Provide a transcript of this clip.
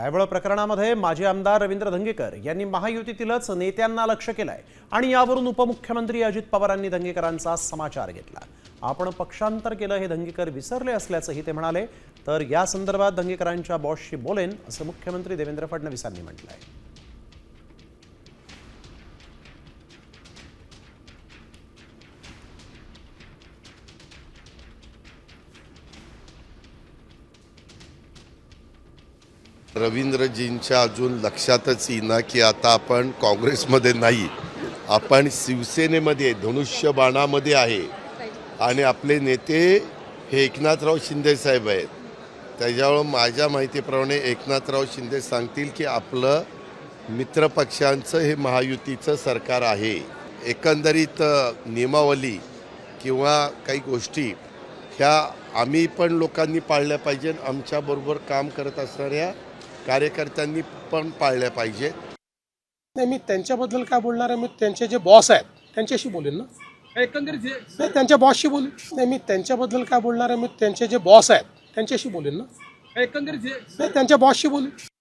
यावेळ प्रकरणामध्ये माजी आमदार रवींद्र धंगेकर यांनी महायुतीतीलच नेत्यांना लक्ष केलंय आणि यावरून उपमुख्यमंत्री अजित पवारांनी धंगेकरांचा समाचार घेतला. आपण पक्षांतर केलं हे धंगेकर विसरले असल्याचंही ते म्हणाले. तर या संदर्भात धंगेकरांच्या बॉसशी बोलेन असं मुख्यमंत्री देवेंद्र फडणवीसांनी म्हटलंय. रवींद्रजींच्या अजून लक्षातच येईना की आता आपण काँग्रेसमध्ये नाही. आपण शिवसेनेमध्ये धनुष्यबाणामध्ये आहे. आणि आपले नेते हे एकनाथराव शिंदे साहेब आहेत. त्याच्यामुळं माझ्या माहितीप्रमाणे एकनाथराव शिंदे सांगतील की आपलं मित्रपक्षांचं हे महायुतीचं सरकार आहे. एकंदरीत नियमावली किंवा काही गोष्टी ह्या आम्ही पण लोकांनी पाळल्या पाहिजे आमच्याबरोबर काम करत असणाऱ्या कार्यकर्त्यांनी पण पाळल्या पाहिजे नाही मी त्यांच्याबद्दल काय बोलणार आहे? मी त्यांचे जे बॉस आहेत त्यांच्याशी बोलेन ना? एकंदरीत जे नाही त्यांच्या बॉसशी बोलेन. नाही मी त्यांच्याबद्दल काय बोलणार आहे? मी त्यांचे जे बॉस आहेत त्यांच्याशी बोलेन ना? एकंदरीत जे नाही त्यांच्या बॉसशी बोलेन.